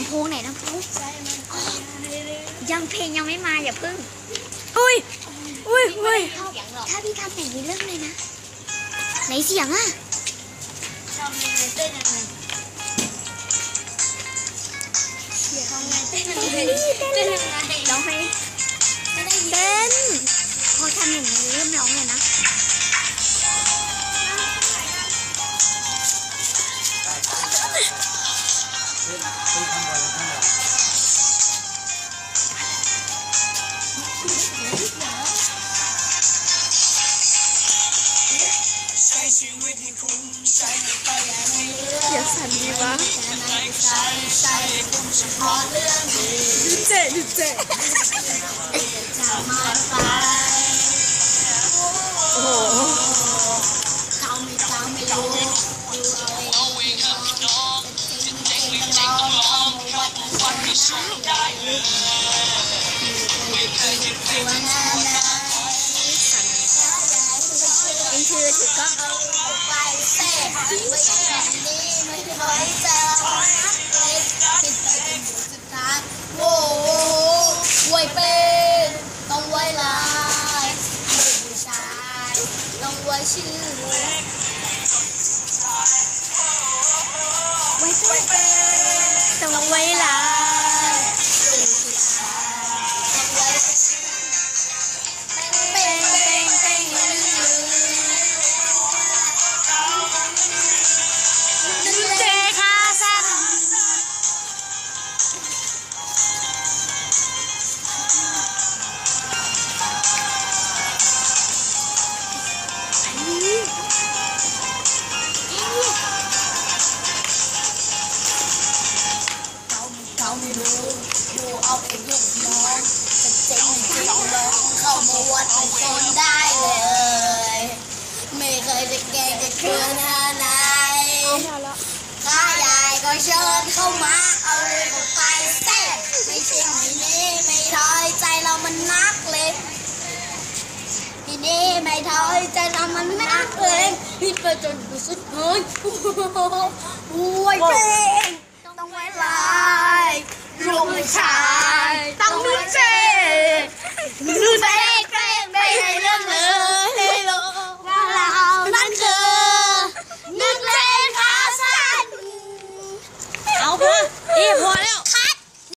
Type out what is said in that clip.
ลำโพงไหนลำโพงยังเพลงยังไม่มาอย่าพึ่งอุ้ยอุ้ยอุ้ยถ้าพี่ทำแบบนี้เรื่องเลยนะไหนเสียงอะทำยังไงเต้นยังไงทำไงเต้นยังไงเต้นยังไงร้องเพลงไม่ได้ยินเต้น คยคิดว่านานาเอ็งถือถือกล้องเอาไปเซ่ไม่ใช่นี้ไม่เคยเจ ต้องไว้ชื่อไว้เป็นต้องไว้ลา ดูเอาเองลูกน้องจะเจ๋งจริงน้องเข้ามาวัดเป็นคนได้เลย ไม่เคยจะแกล้งจะเคืนหาไหนข้ายายก็เชิญเข้ามาเอาเลยก็ไปแซ่บไม่ใช่ไม่นี้ไม่ถอยใจเรามันนักเลยทีนี้ไม่ถอยใจเรามันนักเลยพิดไปจนสุดเฮ้ยโอ้โหไว้เพลงต้องไว้